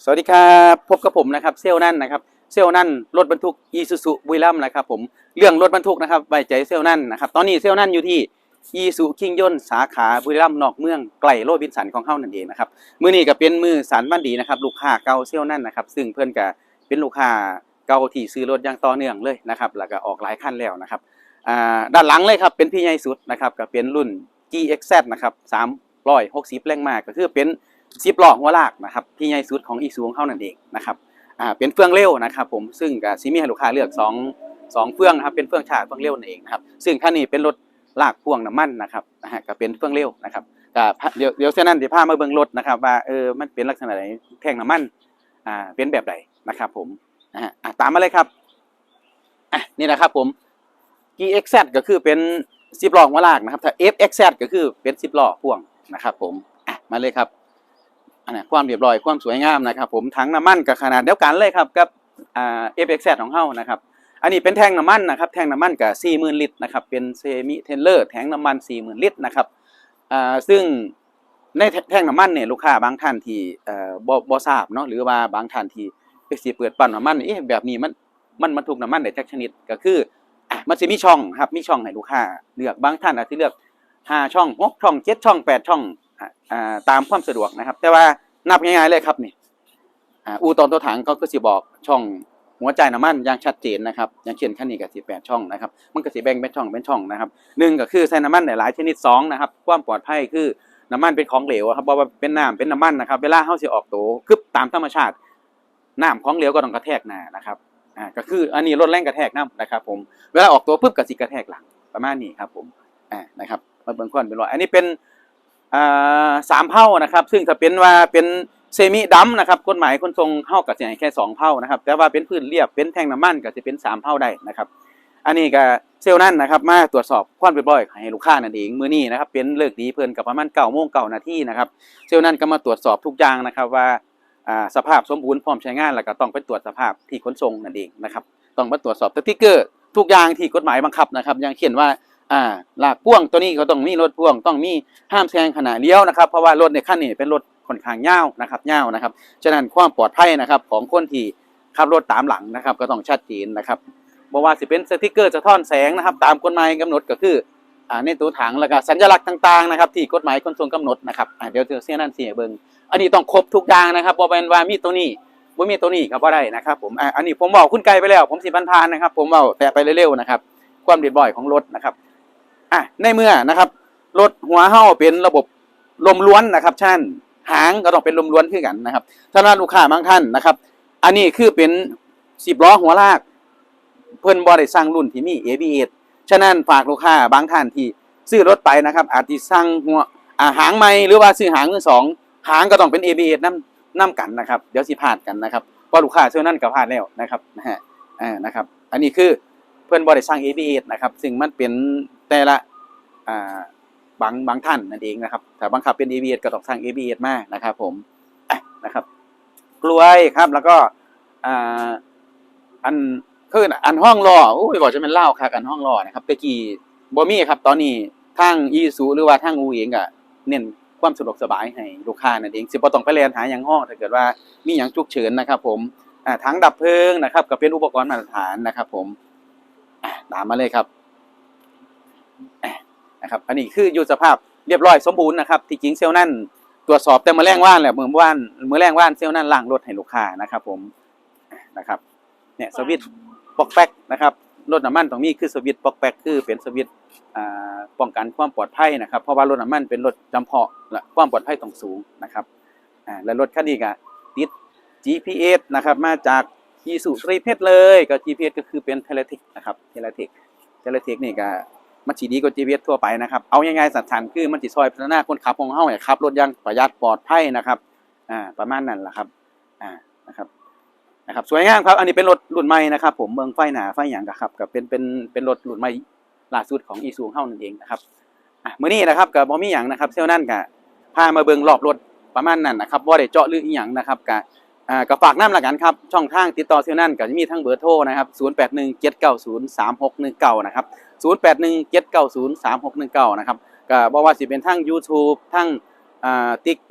สวัสดีครับพบกับผมนะครับเซลนั่นนะครับเซลนั่นรถบรรทุกอีซูซูบุรีรัมนะครับผมเรื่องรถบรรทุกนะครับไว้ใจเซลนั่นนะครับตอนนี้เซลนั่นอยู่ที่อีซูคิงยนสาขาบุรีรัมย์นอกเมืองไกลโรบินสันของเฮานั่นเองนะครับมือนี้ก็เป็นมือสันวันดีนะครับลูกค้าเก่าเซลนั่นนะครับซึ่งเพื่อนก็เป็นลูกค้าเก่าที่ซื้อรถอย่างต่อเนื่องเลยนะครับแล้วก็ออกหลายคันแล้วนะครับด้านหลังเลยครับเป็นพี่ใหญ่สุดนะครับก็เป็นรุ่น GXZ นะครับ360แรงม้าก็คือเป็น สิบล้อหัวลากนะครับที่ใหญ่สุดของอีซูของเขานั่นเองนะครับอ่าเป็นเฟืองเร็วนะครับผมซึ่งกับซิมีให้ลูกค้าเลือกสองสองเฟืองนะครับเป็นเฟืองชากเฟืองเร็วนั่นเองนะครับซึ่งคันนี้เป็นรถลากพ่วงน้ำมันนะครับนะฮะก็เป็นเฟืองเร็วนะครับก็เดี๋ยวเดี๋ยวเส้นนั้นเดี๋ยวพามาเบิ่งรถนะครับว่าเออมันเป็นลักษณะไหนแท่งน้ำมันอ่าเป็นแบบใดนะครับผมนะฮะอะตามมาเลยครับอะนี่นะครับผม GXZ ก็คือเป็นสิบล้อหัวลากนะครับถ้า FXZ ก็คือเป็นสิบล้อพ่วงนะครับผมอะมาเลยครับ อันนี้ความเรียบร้อยความสวยงามนะครับ ผมถังน้ำมันกับขนาดเดียวกันเลยครับกับอ่า FXZ ของเฮานะครับอันนี้เป็นแท่งน้ำมันนะครับแท่งน้ำมันกับ40,000ลิตรนะครับเป็นเซมิเทนเลอร์แท่งน้ำมัน40,000ลิตรนะครับอ่าซึ่งในแท่งน้ำมันเนี่ยลูกค้าบางท่านที่เอ่อบ่บ่ทราบเนาะหรือว่าบางท่านที่ไปสิเปิดปั๊มน้ำมันเอ๊ะแบบนี้มันมันบรรทุกน้ำมันได้จักชนิดก็คือมันจะมีช่องครับมีช่องให้ลูกค้าเลือกบางท่านอาจจะเลือกห้าช่องหกช่องเจ็ดช่องแปดช่อง ตามความสะดวกนะครับ แต่ว่านับง่ายๆเลยครับนี่อ่าอูตอนตัวถังก็คือสิบอกช่องหัวใจน้ำมันอย่างชัดเจนนะครับอย่างเช่นคันนี้ก็สิแปดช่องนะครับมันก็สิแบ่งเป็นช่องเป็นช่องนะครับหนึ่งก็คือใส่น้ำมันหลายชนิดสองนะครับความปลอดภัยคือน้ำมันเป็นของเหลวครับเพราะว่าเป็นน้ำเป็นน้ำมันนะครับ เวลาเฮาสิออกตัวคือตามธรรมชาติน้ำของเหลวก็ต้องกระแทกหน้านะครับอ่าก็คืออันนี้ลดแรงกระแทกน้ำนะครับ ผมเวลาออกตัวปุ๊บก็สิกระแทกหลังประมาณนี้ครับผมอ่านะครับมาเบิ่งควันเป็นรอยอันนี้เป็น สามเผ่านะครับ ซึ่งถ้าเป็นว่าเป็นเซมิดัมนะครับกฎหมายคนทรงเข้ากับจะให้แค่สองเผ่านะครับ แต่ว่าเป็นพื้นเรียบเป็นแท่งน้ำมันก็จะเป็นสามเผ่าได้นะครับ อันนี้ก็เซลนั่นนะครับ มาตรวจสอบความเรียบร้อยให้ลูกค้านั่นเองมือนี้นะครับ เป็นเลิกดีเพิ่นกับประมาณเก้าโมงเก้านาทีนะครับ เซลนั่นก็มาตรวจสอบทุกอย่างนะครับว่าอ่าสภาพสมบูรณ์พร้อมใช้งานแล้วก็ต้องไปตรวจสภาพที่ขนส่งนั่นเองนะครับ ต้องมาตรวจสอบสติ๊กเกอร์ทุกอย่างที่กฎหมายบังคับนะครับ อย่างเช่นว่า อ่าลากพ่วงตัวนี้ก็ต้องมีรถพ่วง ต้องมีห้ามแซงขณะเลี้ยวนะครับ เพราะว่ารถในขั้นนี้เป็นรถค่อนข้างยาวนะครับยาวนะครับ ฉะนั้นความปลอดภัยนะครับของคนที่ขับรถตามหลังนะครับ ก็ต้องชัดเจนนะครับบ่ว่าสิเป็นสติกเกอร์สะท้อนแสงนะครับ ตามกฎหมายกำหนดก็คืออ่าในตัวถังแล้วก็สัญลักษณ์ต่างๆนะครับ ที่กฎหมายขนส่งกำหนดนะครับอ่าเดี๋ยวเสียนั่นเสียเบิงอันนี้ต้องครบทุกอย่างนะครับบ่เป็นว่ามีตัวนี้บ่มีตัวนี้ก็บ่ได้นะครับ ผมอ่าอันนี้ผมบอกคุณไกลไปแล้ว ผมสิบรรทานนะครับ ผมเอาแต่ไปเร็วๆนะครับ ความเรียบร้อยของรถนะครับ อะในเมื่อนะครับรถหัวเห่าเป็นระบบลมล้วนนะครับท่านหางก็ต้องเป็นลมล้วนขึ้นกันนะครับท่านลูกค้าบางท่านนะครับ อันนี้คือเป็นสิบล้อหัวลาก เพิ่นบ่ได้สร้างรุ่นที่มี ABS ฉะนั้นฝากลูกค้าบางท่านที่ซื้อรถไปนะครับ อาจจะสร้างหัวาหางใหม่หรือว่าซื้อหางมือสองหางก็ต้องเป็น ABS นํนํกันนะครับ เดี๋ยวสิพลาดกันนะครับเพราะลูกค้าซื้อนั่นก็พลาดแล้วนะครับนะฮะอ่านะครับ อันนี้คือ เพื่อนบริสร้าง ABS นะครับซึ่งมันเป็นแต่ละบางบางท่านนั่นเองนะครับแต่บังคับเป็น ABS ก็ต้องสร้าง ABS มากนะครับ ผมนะครับ กล้วยครับแล้วก็อ,อันคืออันห้องรอโอ้ยบอกจะเป็นเล่าคักอันห้องรอนะครับตะกี้บ่มีครับ ตอนนี้ทางอีซูหรือว่าทางอูเองก็เน้นความสะดวกสบายให้ลูกค้านั่นเองสิบ่ต้องไปเรียนหาหยังห้องถ้าเกิดว่ามีหยังฉุกเฉินนะครับ ผมอ่าถังดับเพลิงนะครับ ก็เป็นอุปกรณ์มาตรฐานนะครับ ผม ตามมาเลยครับนะครับ อันนี้คืออยู่สภาพเรียบร้อยสมบูรณ์นะครับ ที่จริงเซลล์นั่นตรวจสอบแต่เมื่อแรงว่านแหละเมื่อว่านเมื่อแรงว่านเซลล์นั่นล้างรถให้ลูกค้านะครับ ผมนะครับ เนี่ยสวิตช์ปอกแป๊กนะครับรถน้ำมันตรงนี้คือสวิตช์ปอกแป๊กคือเป็นสวิตช์ป้องกันความปลอดภัยนะครับ เพราะว่ารถน้ำมันเป็นรถจำเพาะและความปลอดภัยต้องสูงนะครับและรถคันนี้ก็ติด GPS นะครับ มาจาก ยีสุทรีเพชรเลยก็ GPS ก็คือเป็นเทเลทิกนะครับเทเลทิกเทเลทิกนี่ก็มันสีดีกว่า GPS ทั่วไปนะครับ เอายังไงสันทันคือมันสิซอยพัฒนาคนขับของเฮาให้ขับรถยังประหยัดปลอดภัยนะครับอ่าประมาณนั้นแหละครับอ่านะครับนะครับสวยงามครับ อันนี้เป็นรถรุ่นใหม่นะครับผมเบิ่งไฟหนาไฟหยังก็ครับก็เป็นเป็นเป็นรถรุ่นใหม่ล่าสุดของอีซูเฮานั่นเองนะครับอะมื้อนี้นะครับก็บ่มีหยังนะครับเซลนั่นก็พามาเบิ่งรอบรถประมาณนั้นนะครับบ่าได้เจาะลึกอีหยังนะครับก็ อ่าก็ฝากน้ำละกันครับ ช่องทางติดต่อเซลนั่นก็จะมีทั้งเบอร์โทรนะครับ 0817903619 นะครับ 0817903619 นะครับก็บอกว่าสิเป็นทั้ง YouTube ทั้งอ่า TikTok